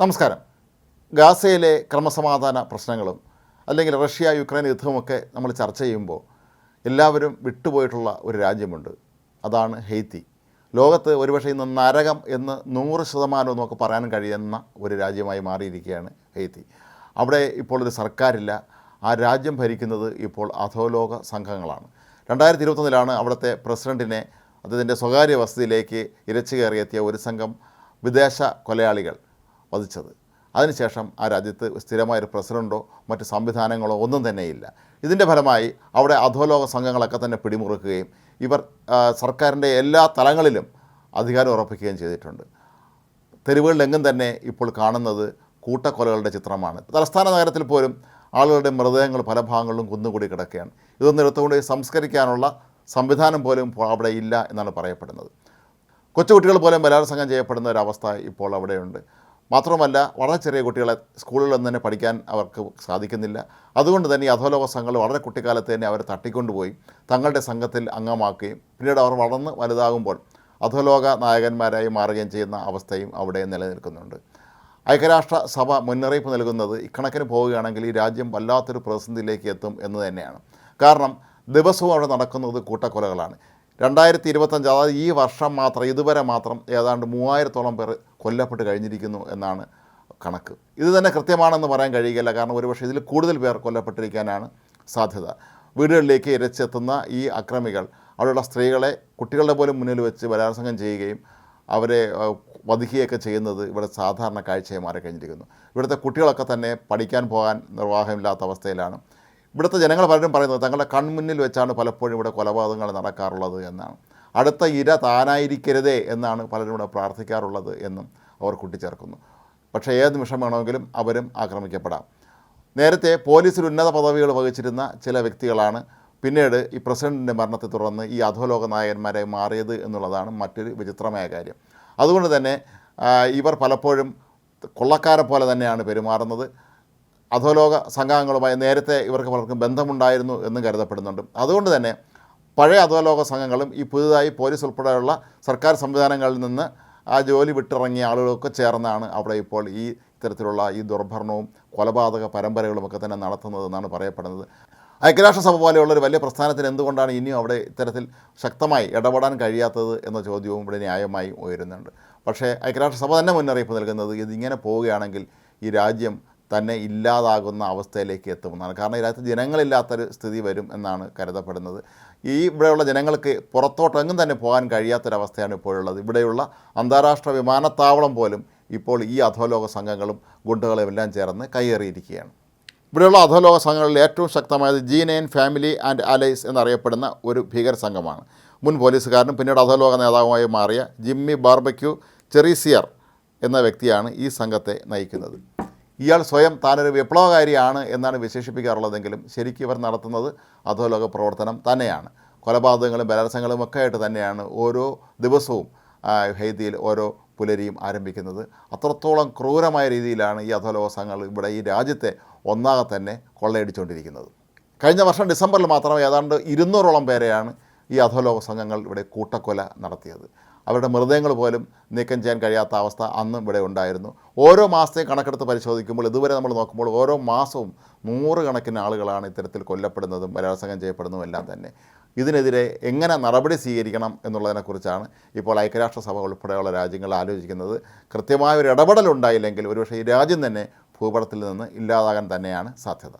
നമസ്കാരം. ഗാസയിലെ ക്രമസമാധാന പ്രശ്നങ്ങളും അല്ലെങ്കിൽ റഷ്യ യുക്രൈൻ യുദ്ധമൊക്കെ നമ്മൾ ചർച്ച ചെയ്യുമ്പോൾ എല്ലാവരും വിട്ടുപോയിട്ടുള്ള ഒരു രാജ്യമുണ്ട്. അതാണ് ഹെയ്ത്തി ലോകത്ത് ഒരുപക്ഷെ ഇന്ന് നരകം എന്ന് നൂറ് ശതമാനം നമുക്ക് പറയാൻ കഴിയുന്ന ഒരു രാജ്യമായി മാറിയിരിക്കുകയാണ് ഹെയ്ത്തി അവിടെ ഇപ്പോൾ ഒരു സർക്കാരില്ല. ആ രാജ്യം ഭരിക്കുന്നത് ഇപ്പോൾ അധോലോക സംഘങ്ങളാണ്. രണ്ടായിരത്തി ഇരുപത്തൊന്നിലാണ് അവിടുത്തെ പ്രസിഡന്റിനെ അദ്ദേഹത്തിന്റെ സ്വകാര്യ വസതിയിലേക്ക് ഇരച്ചു കയറിയെത്തിയ ഒരു സംഘം വിദേശ കൊലയാളികൾ. വധിച്ചത്. അതിനുശേഷം ആ രാജ്യത്ത് സ്ഥിരമായൊരു പ്രസിഡന്റോ മറ്റ് സംവിധാനങ്ങളോ ഒന്നും തന്നെയില്ല. ഇതിന്റെ ഫലമായി അവിടെ അധോലോക സംഘങ്ങളൊക്കെ തന്നെ പിടിമുറുക്കുകയും ഇവർ സർക്കാരിന്റെ എല്ലാ തലങ്ങളിലും അധികാരം ഉറപ്പിക്കുകയും ചെയ്തിട്ടുണ്ട്. തെരുവുകളിലെങ്ങും തന്നെ ഇപ്പോൾ കാണുന്നത് കൂട്ടക്കൊലകളുടെ ചിത്രമാണ്. തലസ്ഥാന നഗരത്തിൽ പോലും ആളുകളുടെ മൃതദേഹങ്ങൾ പല ഭാഗങ്ങളിലും കുന്നുകൂടി കിടക്കുകയാണ്. ഇതൊന്നും എടുത്തുകൊണ്ട് സംസ്കരിക്കാനുള്ള സംവിധാനം പോലും ഇപ്പോൾ അവിടെ ഇല്ല എന്നാണ് പറയപ്പെടുന്നത്. കൊച്ചുകുട്ടികൾ പോലും ബലാത്സംഗം ചെയ്യപ്പെടുന്ന ഒരവസ്ഥ ഇപ്പോൾ അവിടെയുണ്ട്. മാത്രമല്ല വളരെ ചെറിയ കുട്ടികളെ സ്കൂളുകളിൽ തന്നെ പഠിക്കാൻ അവർക്ക് സാധിക്കുന്നില്ല. അതുകൊണ്ട് തന്നെ ഈ അധോലോക സംഘങ്ങൾ വളരെ കുട്ടിക്കാലത്ത് തന്നെ അവരെ തട്ടിക്കൊണ്ടുപോയി തങ്ങളുടെ സംഘത്തിൽ അംഗമാക്കുകയും പിന്നീട് അവർ വളർന്ന് വലുതാകുമ്പോൾ അധോലോക നായകന്മാരായി മാറുകയും ചെയ്യുന്ന അവസ്ഥയും അവിടെ നിലനിൽക്കുന്നുണ്ട്. ഐക്യരാഷ്ട്ര സഭ മുന്നറിയിപ്പ് നൽകുന്നത് ഇക്കണക്കിന് പോവുകയാണെങ്കിൽ ഈ രാജ്യം വല്ലാത്തൊരു പ്രതിസന്ധിയിലേക്ക് എത്തും എന്ന് തന്നെയാണ്. കാരണം ദിവസവും അവിടെ നടക്കുന്നത് കൂട്ടക്കൊലകളാണ്. രണ്ടായിരത്തി ഇരുപത്തഞ്ച് അതായത് ഈ വർഷം മാത്രം ഇതുവരെ മാത്രം ഏതാണ്ട് മൂവായിരത്തോളം പേർ കൊല്ലപ്പെട്ട് കഴിഞ്ഞിരിക്കുന്നു എന്നാണ് കണക്ക്. ഇത് തന്നെ കൃത്യമാണെന്ന് പറയാൻ കഴിയുകയില്ല കാരണം ഒരുപക്ഷെ ഇതിൽ കൂടുതൽ പേർ കൊല്ലപ്പെട്ടിരിക്കാനാണ് സാധ്യത. വീടുകളിലേക്ക് ഇരച്ചെത്തുന്ന ഈ അക്രമികൾ അവിടെയുള്ള സ്ത്രീകളെ കുട്ടികളുടെ പോലും മുന്നിൽ വെച്ച് ബലാത്സംഗം ചെയ്യുകയും അവരെ വധിക്കുകയൊക്കെ ചെയ്യുന്നത് ഇവിടെ സാധാരണ കാഴ്ചയെ മാറിക്കഴിഞ്ഞിരിക്കുന്നു. ഇവിടുത്തെ കുട്ടികളൊക്കെ തന്നെ പഠിക്കാൻ പോകാൻ നിർവാഹമില്ലാത്ത അവസ്ഥയിലാണ്. ഇവിടുത്തെ ജനങ്ങൾ പലരും പറയുന്നത് തങ്ങളുടെ കൺമുന്നിൽ വെച്ചാണ് പലപ്പോഴും ഇവിടെ കൊലപാതകങ്ങൾ നടക്കാറുള്ളത് എന്നാണ്. അടുത്ത ഇര താനായിരിക്കരുതേ എന്നാണ് പലരും ഇവിടെ പ്രാർത്ഥിക്കാറുള്ളത് എന്നും അവർ കൂട്ടിച്ചേർക്കുന്നു. പക്ഷേ ഏത് നിമിഷം വേണമെങ്കിലും അവരും ആക്രമിക്കപ്പെടാം. നേരത്തെ പോലീസിൽ ഉന്നത പദവികൾ വഹിച്ചിരുന്ന ചില വ്യക്തികളാണ് പിന്നീട് ഈ പ്രസിഡന്റിന്റെ മരണത്തെ തുടർന്ന് ഈ അധോലോക നായകന്മാരെ മാറിയത് എന്നുള്ളതാണ് മറ്റൊരു വിചിത്രമായ കാര്യം. അതുകൊണ്ട് തന്നെ ഇവർ പലപ്പോഴും കൊള്ളക്കാരെ പോലെ തന്നെയാണ് പെരുമാറുന്നത്. അധോലോക സംഘങ്ങളുമായി നേരത്തെ ഇവർക്ക് പലർക്കും ബന്ധമുണ്ടായിരുന്നു എന്ന് കരുതപ്പെടുന്നുണ്ട്. അതുകൊണ്ട് തന്നെ പഴയ അധോലോക സംഘങ്ങളും ഈ പുതുതായി പോലീസ് ഉൾപ്പെടെയുള്ള സർക്കാർ സംവിധാനങ്ങളിൽ നിന്ന് ആ ജോലി വിട്ടിറങ്ങിയ ആളുകളൊക്കെ ചേർന്നാണ് അവിടെ ഇപ്പോൾ ഈ ഇത്തരത്തിലുള്ള ഈ ദുർഭരണവും കൊലപാതക പരമ്പരകളുമൊക്കെ തന്നെ നടത്തുന്നതെന്നാണ് പറയപ്പെടുന്നത്. ഐക്യരാഷ്ട്രസഭ പോലെയുള്ള ഒരു വലിയ പ്രസ്ഥാനത്തിന് എന്തുകൊണ്ടാണ് ഇനിയും അവിടെ ഇത്തരത്തിൽ ശക്തമായി ഇടപെടാൻ കഴിയാത്തത് എന്ന ചോദ്യവും ഇവിടെ ന്യായമായി ഉയരുന്നുണ്ട്. പക്ഷേ ഐക്യരാഷ്ട്രസഭ തന്നെ മുന്നറിയിപ്പ് നൽകുന്നത് ഇതിങ്ങനെ പോവുകയാണെങ്കിൽ ഈ രാജ്യം തന്നെ ഇല്ലാതാകുന്ന അവസ്ഥയിലേക്ക് എത്തുമെന്നാണ്. കാരണം ഇതിനകത്ത് ജനങ്ങളില്ലാത്തൊരു സ്ഥിതി വരും എന്നാണ് കരുതപ്പെടുന്നത്. ഈ ഇവിടെയുള്ള ജനങ്ങൾക്ക് പുറത്തോട്ടെങ്ങും തന്നെ പോകാൻ കഴിയാത്തൊരവസ്ഥയാണ് ഇപ്പോഴുള്ളത്. ഇവിടെയുള്ള അന്താരാഷ്ട്ര വിമാനത്താവളം പോലും ഇപ്പോൾ ഈ അധോലോക സംഘങ്ങളും ഗുണ്ടുകളും എല്ലാം ചേർന്ന് കയ്യേറിയിരിക്കുകയാണ്. ഇവിടെയുള്ള അധോലോക സംഘങ്ങളിൽ ഏറ്റവും ശക്തമായത് G nine family and allies എന്നറിയപ്പെടുന്ന ഒരു ഭീകര സംഘമാണ്. മുൻ പോലീസുകാരനും പിന്നീട് അധോലോക നേതാവുമായി മാറിയ ജിമ്മി ബാർബക്യു ചെറീസിയർ എന്ന വ്യക്തിയാണ് ഈ സംഘത്തെ നയിക്കുന്നത്. ഇയാൾ സ്വയം താനൊരു വിപ്ലവകാരിയാണ് എന്നാണ് വിശേഷിപ്പിക്കാറുള്ളതെങ്കിലും ശരിക്കും ഇവർ നടത്തുന്നത് അധോലോക പ്രവർത്തനം തന്നെയാണ്. കൊലപാതകങ്ങളും ബലാത്സംഗങ്ങളും ഒക്കെ ആയിട്ട് തന്നെയാണ് ഓരോ ദിവസവും ഹൈതിയിൽ ഓരോ പുലരിയും ആരംഭിക്കുന്നത്. അത്രത്തോളം ക്രൂരമായ രീതിയിലാണ് ഈ അധോലോക സംഘങ്ങൾ ഇവിടെ ഈ രാജ്യത്തെ ഒന്നാകെ തന്നെ കൊള്ളയടിച്ചുകൊണ്ടിരിക്കുന്നത്. കഴിഞ്ഞ വർഷം ഡിസംബറിൽ മാത്രം ഏതാണ്ട് ഇരുന്നൂറോളം പേരെയാണ് ഈ അധോലോക സംഘങ്ങൾ ഇവിടെ കൂട്ടക്കൊല നടത്തിയത്. അവരുടെ മൃതദേഹങ്ങൾ പോലും നീക്കം ചെയ്യാൻ കഴിയാത്ത അവസ്ഥ അന്ന് ഇവിടെ ഉണ്ടായിരുന്നു. ഓരോ മാസത്തെയും കണക്കെടുത്ത് പരിശോധിക്കുമ്പോൾ ഇതുവരെ നമ്മൾ നോക്കുമ്പോൾ ഓരോ മാസവും നൂറുകണക്കിന് ആളുകളാണ് ഇത്തരത്തിൽ കൊല്ലപ്പെടുന്നതും ബലാത്സംഗം ചെയ്യപ്പെടുന്നതും എല്ലാം തന്നെ. ഇതിനെതിരെ എങ്ങനെ നടപടി സ്വീകരിക്കണം എന്നുള്ളതിനെക്കുറിച്ചാണ് ഇപ്പോൾ ഐക്യരാഷ്ട്രസഭ ഉൾപ്പെടെയുള്ള രാജ്യങ്ങൾ ആലോചിക്കുന്നത്. കൃത്യമായ ഒരു ഇടപെടൽ ഉണ്ടായില്ലെങ്കിൽ ഒരുപക്ഷെ ഈ രാജ്യം തന്നെ ഭൂപടത്തിൽ നിന്ന് ഇല്ലാതാകാൻ തന്നെയാണ് സാധ്യത.